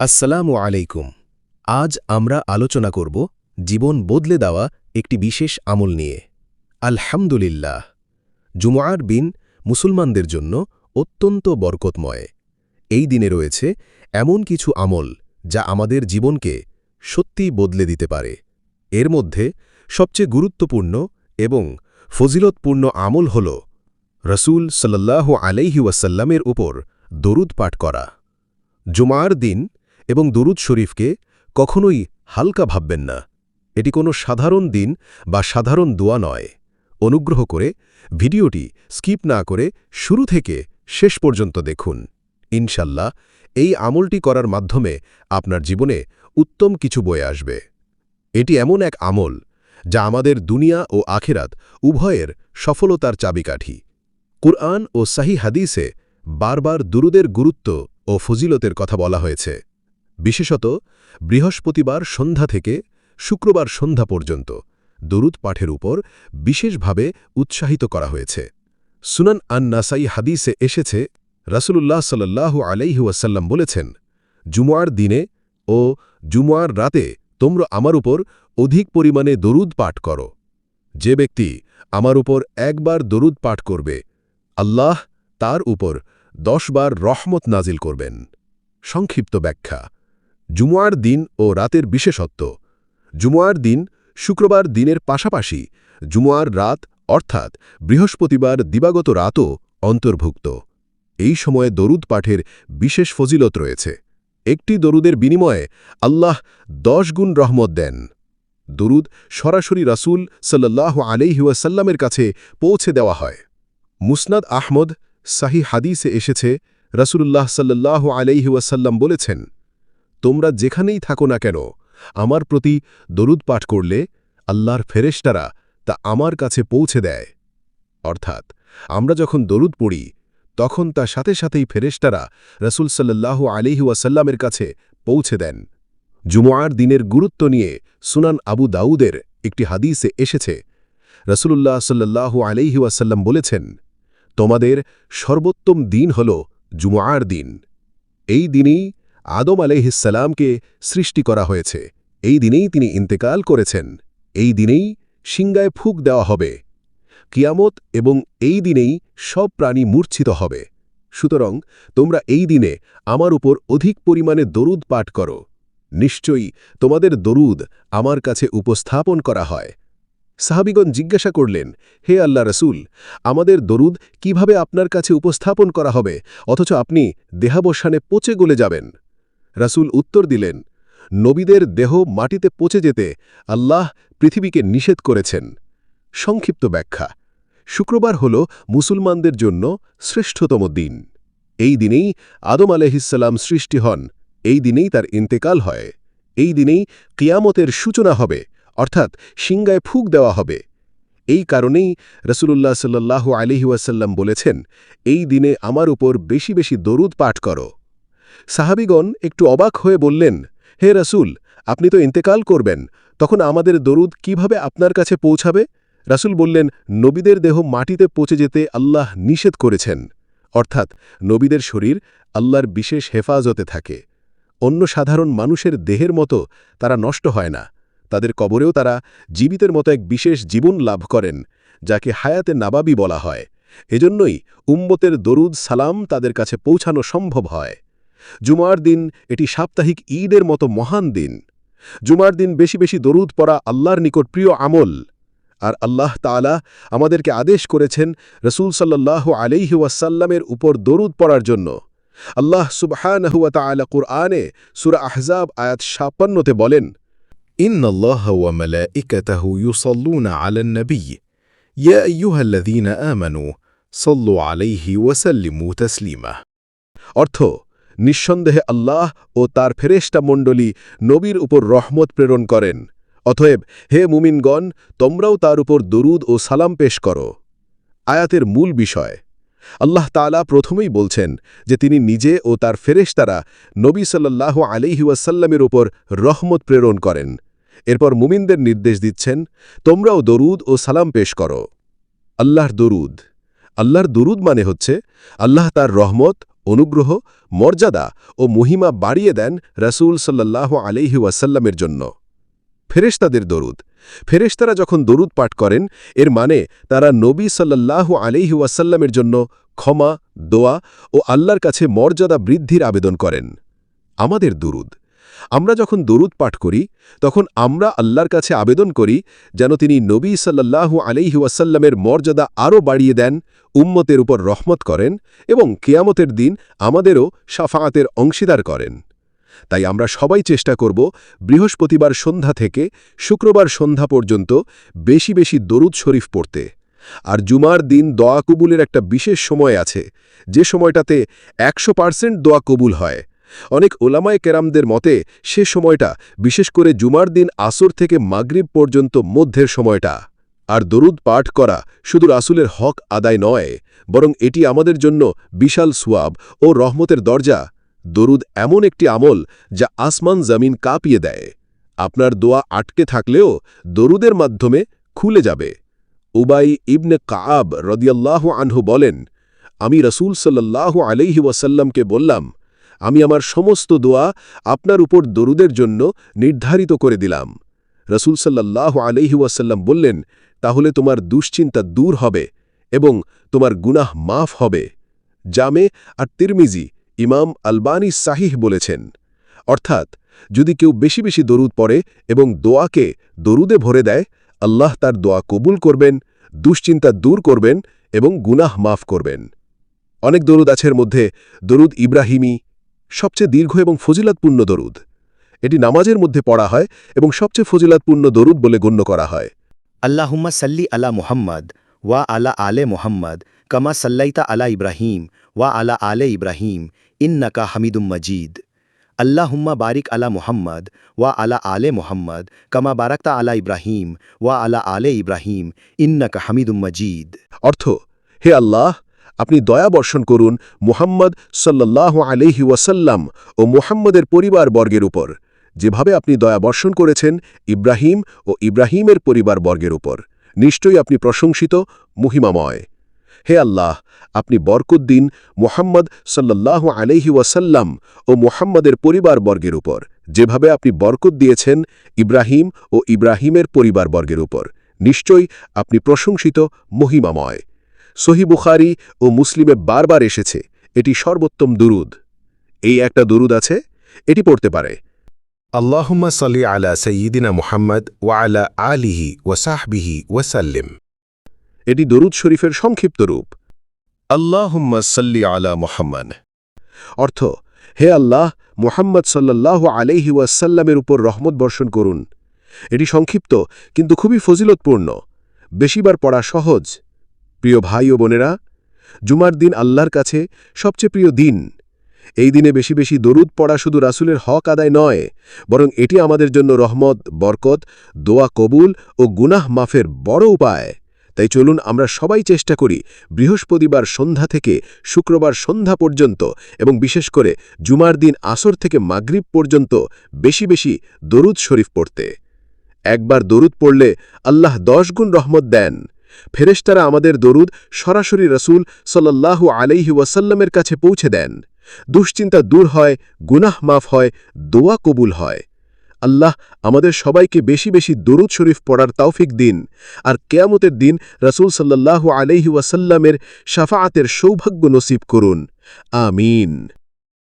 আসসালামু আলাইকুম। আজ আমরা আলোচনা করব জীবন বদলে দেওয়া একটি বিশেষ আমল নিয়ে। আলহামদুলিল্লাহ, জুমআর বিন মুসলমানদের জন্য অত্যন্ত বরকতময়। এই দিনে রয়েছে এমন কিছু আমল যা আমাদের জীবনকে সত্যিই বদলে দিতে পারে। এর মধ্যে সবচেয়ে গুরুত্বপূর্ণ এবং ফজিলতপূর্ণ আমল হল রসুল সাল্লাল্লাহু আলাইহি ওয়াসাল্লামের উপর দরুদ পাঠ করা। জুমার দিন এবং দরুদ শরীফকে কখনোই হালকা ভাববেন না। এটি কোনো সাধারণ দিন বা সাধারণ দোয়া নয়। অনুগ্রহ করে ভিডিওটি স্কিপ না করে শুরু থেকে শেষ পর্যন্ত দেখুন। ইনশাল্লাহ, এই আমলটি করার মাধ্যমে আপনার জীবনে উত্তম কিছু বয়ে আসবে। এটি এমন এক আমল যা আমাদের দুনিয়া ও আখেরাত উভয়ের সফলতার চাবিকাঠি। কুরআন ও সাহি হাদিসে বারবার দুরুদের গুরুত্ব ও ফজিলতের কথা বলা হয়েছে। বিশেষত বৃহস্পতিবার সন্ধ্যা থেকে শুক্রবার সন্ধ্যা পর্যন্ত দরুদ পাঠের উপর বিশেষভাবে উৎসাহিত করা হয়েছে। সুনান আন নাসাই হাদিসে এসেছে, রাসূলুল্লাহ সাল্লাল্লাহু আলাইহি ওয়াসাল্লাম বলেছেন জুমুয়ার দিনে ও জুমুয়ার রাতে তোমরা আমার উপর অধিক পরিমাণে দরুদ পাঠ করো। যে ব্যক্তি আমার উপর একবার দরুদ পাঠ করবে, আল্লাহ তার উপর দশবার রহমত নাজিল করবেন। সংক্ষিপ্ত ব্যাখ্যা জুমুয়ার দিন ও রাতের বিশেষত্ব। জুমুয়ার দিন শুক্রবার দিনের পাশাপাশি জুমুয়ার রাত অর্থাৎ বৃহস্পতিবার দিবাগত রাতও অন্তর্ভুক্ত। এই সময়ে দরুদ পাঠের বিশেষ ফজিলত রয়েছে। একটি দরুদের বিনিময়ে আল্লাহ দশ গুণ রহমত দেন। দরুদ সরাসরি রাসূল সাল্লাহ আলাইহুয়াসাল্লামের কাছে পৌঁছে দেওয়া হয়। মুসনাদ আহমদ সাহি হাদিসে এসেছে, রাসূলুল্লাহ সাল্লাহ আলাইহুয়াসাল্লাম বলেছেন তোমরা যেখানেই থাকো না কেন, আমার প্রতি দরুদ পাঠ করলে আল্লাহর ফেরেশতারা তা আমার কাছে পৌঁছে দেয়। অর্থাৎ আমরা যখন দরুদ পড়ি, তখন তা সাথে সাথেই ফেরেশতারা রসুল সাল্লাহ আলিহি ওয়াসাল্লামের কাছে পৌঁছে দেন। জুমুয়ার দিনের গুরুত্ব নিয়ে সুনান আবু দাউদের একটি হাদিসে এসেছে। রসুল্লাহ সাল্লাহ আলিহি ওয়াসাল্লাম বলেছেন, তোমাদের সর্বোত্তম দিন হল জুমুয়ার দিন। এই দিনেই আদম আলাইহিসাল্লামকে সৃষ্টি করা হয়েছে। এই দিনেই তিনি ইন্তেকাল করেছেন। এই দিনেই সিংগায় ফুক দেওয়া হবে। কিয়ামত এবং এই দিনেই সব প্রাণী মূর্ছিত হবে। সুতরাং তোমরা এই দিনে আমার উপর অধিক পরিমাণে দরুদ পাঠ করো। নিশ্চয়ই তোমাদের দরুদ আমার কাছে উপস্থাপন করা হয়। সাহাবিগণ জিজ্ঞাসা করলেন, হে আল্লাহ রসুল, আমাদের দরুদ কীভাবে আপনার কাছে উপস্থাপন করা হবে? অথচ আপনি দেহাবসানে পচে গলে যাবেন। রাসূল উত্তর দিলেন, নবীদের দেহ মাটিতে পচে যেতে আল্লাহ পৃথিবীকে নিষেধ করেছেন। সংক্ষিপ্ত ব্যাখ্যা, শুক্রবার হল মুসলমানদের জন্য শ্রেষ্ঠতম দিন। এই দিনেই আদম আলহিসাল্লাম সৃষ্টি হন, এই দিনেই তার ইন্তেকাল হয়, এই দিনেই কিয়ামতের সূচনা হবে, অর্থাৎ সিংগায় ফুক দেওয়া হবে। এই কারণেই রসুল্লাহ সাল্লাহ আলিহাসাল্লাম বলেছেন, এই দিনে আমার উপর বেশি বেশি দরুদ পাঠ করো। সাহাবিগণ একটু অবাক হয়ে বললেন, হে রসুল, আপনি তো ইন্তেকাল করবেন, তখন আমাদের দরুদ কীভাবে আপনার কাছে পৌঁছাবে? রাসুল বললেন, নবীদের দেহ মাটিতে পচে যেতে আল্লাহ নিষেধ করেছেন, অর্থাৎ নবীদের শরীর আল্লাহর বিশেষ হেফাজতে থাকে। অন্য সাধারণ মানুষের দেহের মতো তারা নষ্ট হয় না, তাদের কবরেও তারা জীবিতের মতো এক বিশেষ জীবন লাভ করেন, যাকে হায়াতে নাবাবি বলা হয়। এজন্যই উম্মতের দরুদ সালাম তাদের কাছে পৌঁছানো সম্ভব হয়। জুমার দিন এটি সাপ্তাহিক ঈদের মতো মহান দিন। জুমার দিন বেশি বেশি দরুদ পড়া আল্লাহর নিকট প্রিয় আমল। আর আল্লাহ তালা আমাদেরকে আদেশ করেছেন রসুল সাল্লাহ আলিহাসাল্লামের উপর দরুদ পড়ার জন্য। আল্লাহ সুবহানহুয়া তালা কুরআনে সুরা আহজাব আয়াত সাপান্নতে বলেন ইন্নআল্লাহ ইউসল্লুনা আলান নবী। ইয়া আইয়ুহাল্লাযীনা আমানু সাল্লু আলাইহি ওয়াসাল্লিমু তাসলিমা। অর্থ নিঃসন্দেহে আল্লাহ ও তার ফেরেষ্টা মণ্ডলী নবীর উপর রহমত প্রেরণ করেন। অতএব, হে মুমিনগণ, তোমরাও তার উপর দরুদ ও সালাম পেশ করো। আয়াতের মূল বিষয়। আল্লাহ তালা প্রথমেই বলছেন যে তিনি নিজে ও তার ফেরেশতারা নবী সাল্লাহ আলিহাসাল্লামের উপর রহমত প্রেরণ করেন। এরপর মুমিনদের নির্দেশ দিচ্ছেন, তোমরাও দরুদ ও সালাম পেশ করো। আল্লাহর দরুদ। আল্লাহর দরুদ মানে হচ্ছে, আল্লাহ তার রহমত অনুগ্রহ, মর্যাদা ও মহিমা বাড়িয়ে দেন রাসুল সাল্লাহ আলাইহি ওয়াসাল্লামের জন্য। ফেরেশতাদের দরুদ। ফেরেশতারা যখন দরুদ পাঠ করেন, এর মানে তারা নবী সাল্লাহ আলিহি ওয়াসাল্লামের জন্য ক্ষমা, দোয়া ও আল্লাহর কাছে মর্যাদা বৃদ্ধির আবেদন করেন। আমাদের দুরুদ। আমরা যখন দরুদ পাঠ করি, তখন আমরা আল্লাহর কাছে আবেদন করি যেন তিনি নবী সাল্লাল্লাহু আলাইহি ওয়াসাল্লামের মর্যাদা আরও বাড়িয়ে দেন, উম্মতের উপর রহমত করেন এবং কেয়ামতের দিন আমাদেরও সাফায়াতের অংশীদার করেন। তাই আমরা সবাই চেষ্টা করব বৃহস্পতিবার সন্ধ্যা থেকে শুক্রবার সন্ধ্যা পর্যন্ত বেশি বেশি দরুদ শরীফ পড়তে। আর জুমার দিন দোয়া কবুলের একটা বিশেষ সময় আছে, যে সময়টাতে একশো পার্সেন্ট দোয়া কবুল হয়। অনেক ওলামায় কেরামদের মতে, সে সময়টা, বিশেষ করে জুমার দিন আসর থেকে মাগরিব পর্যন্ত মধ্যের সময়টা। আর দরুদ পাঠ করা শুধু রাসুলের হক আদায় নয়, বরং এটি আমাদের জন্য বিশাল সুয়াব ও রহমতের দরজা। দরুদ এমন একটি আমল যা আসমান জমিন কাঁপিয়ে দেয়। আপনার দোয়া আটকে থাকলেও দরুদের মাধ্যমে খুলে যাবে। উবাই ইবনে কাআব রদিয়াল্লাহ আনহু বলেন, আমি রসুল সাল্লাল্লাহু আলাইহি ওয়াসাল্লামকে বললাম আমি আমার সমস্ত দোয়া আপনার উপর দরুদের জন্য নির্ধারিত করে দিলাম। রসুল সাল্লাল্লাহু আলাইহি ওয়াসাল্লাম বললেন, তাহলে তোমার দুশ্চিন্তা দূর হবে এবং তোমার গুনাহ মাফ হবে। জামে আর তিরমিজি, ইমাম আলবানী সাহিহ বলেছেন, অর্থাৎ যদি কেউ বেশি বেশি দরুদ পড়ে এবং দোয়াকে দরুদে ভরে দেয়, আল্লাহ তার দোয়া কবুল করবেন, দুশ্চিন্তা দূর করবেন এবং গুনাহ মাফ করবেন। অনেক দরুদ আছের মধ্যে, দরুদ ইব্রাহিমী সবচেয়ে দীর্ঘ এবং ফজিলাতপূর্ণ দরুদ। এটি নামাজের মধ্যে পড়া হয় এবং সবচেয়ে ফজিলাতপূর্ণ দরুদ বলে গণ্য করা হয়। আল্লাহুম্মা সাল্লি আলা মুহাম্মদ ওয়া আলা আলে মুহাম্মদ কামা সাল্লাইতা আলা ইব্রাহিম ওয়া আলা আলে ইব্রাহিম ইন্নাকা হামিদুম মজিদ। আল্লাহুম্মা বারিক আলা মুহাম্মদ ওয়া আলা আলে মুহাম্মদ কামা বারাকতা আলা ইব্রাহিম ওয়া আলা আলে ইব্রাহিম ইন্নাকা হামিদুম মজিদ। অর্থ হে আল্লাহ আপনি দয়া বর্ষণ করুন মুহাম্মদ সাল্লাহ আলহি ওয়াসাল্লাম ও মুহাম্মদের পরিবার বর্গের উপর। যেভাবে আপনি দয়া বর্ষণ করেছেন ইব্রাহিম ও ইব্রাহিমের পরিবার বর্গের উপর। নিশ্চয়ই আপনি প্রশংসিত, মহিমাময়। হে আল্লাহ, আপনি বরকুদ্দিন দিন মোহাম্মদ সাল্লাহ আলহি ওয়াসাল্লাম ও মোহাম্মদের পরিবার বর্গের উপর। যেভাবে আপনি বরকত দিয়েছেন ইব্রাহিম ও ইব্রাহিমের পরিবার বর্গের উপর। নিশ্চয়ই আপনি প্রশংসিত, মহিমাময়। সহিবুখারি ও মুসলিমে বারবার এসেছে। এটি সর্বোত্তম দুরুদ। এই একটা দুরুদ আছে, এটি পড়তে পারে। আল্লাহম্মা সাল্লি আলা সঈদিনা মুহাম্মদ ওয়া আলা আলিহি ওয়াসাহবিহি ওয়াসাল্লিম এটি দরুদ শরীফের সংক্ষিপ্ত রূপ। আল্লাহম্মা সাল্লি আলা মুহাম্মদ। অর্থ, হে আল্লাহ, মুহাম্মদ সাল্লাহ আলাইহি ওয়াসাল্লামের উপর রহমত বর্ষণ করুন। এটি সংক্ষিপ্ত, কিন্তু খুবই ফজিলতপূর্ণ। বেশিবার পড়া সহজ। প্রিয় ভাই ও বোনেরা, জুমার দিন আল্লাহর কাছে সবচেয়ে প্রিয় দিন। এই দিনে বেশি বেশি দরুদ পড়া শুধু রাসুলের হক আদায় নয়, বরং এটি আমাদের জন্য রহমত, বরকত, দোয়া কবুল ও গুনাহ মাফের বড় উপায়। তাই চলুন আমরা সবাই চেষ্টা করি বৃহস্পতিবার সন্ধ্যা থেকে শুক্রবার সন্ধ্যা পর্যন্ত এবং বিশেষ করে জুমার দিন আসর থেকে মাগরিব পর্যন্ত বেশি বেশি দরুদ শরীফ পড়তে। একবার দরুদ পড়লে আল্লাহ দশ গুণ রহমত দেন। ফেরেশতারা আমাদের দরুদ সরাসরি রসুল সাল্লাল্লাহু আলাইহি ওয়াসাল্লামের কাছে পৌঁছে দেন। দুশ্চিন্তা দূর হয়, গুনাহ মাফ হয়, দোয়া কবুল হয়। আল্লাহ আমাদের সবাইকে বেশি বেশি দরুদ শরীফ পড়ার তৌফিক দিন আর কেয়ামতের দিন রসুল সাল্লাল্লাহু আলাইহি ওয়াসাল্লামের শাফাআতের সৌভাগ্য নসিব করুন। আমিন।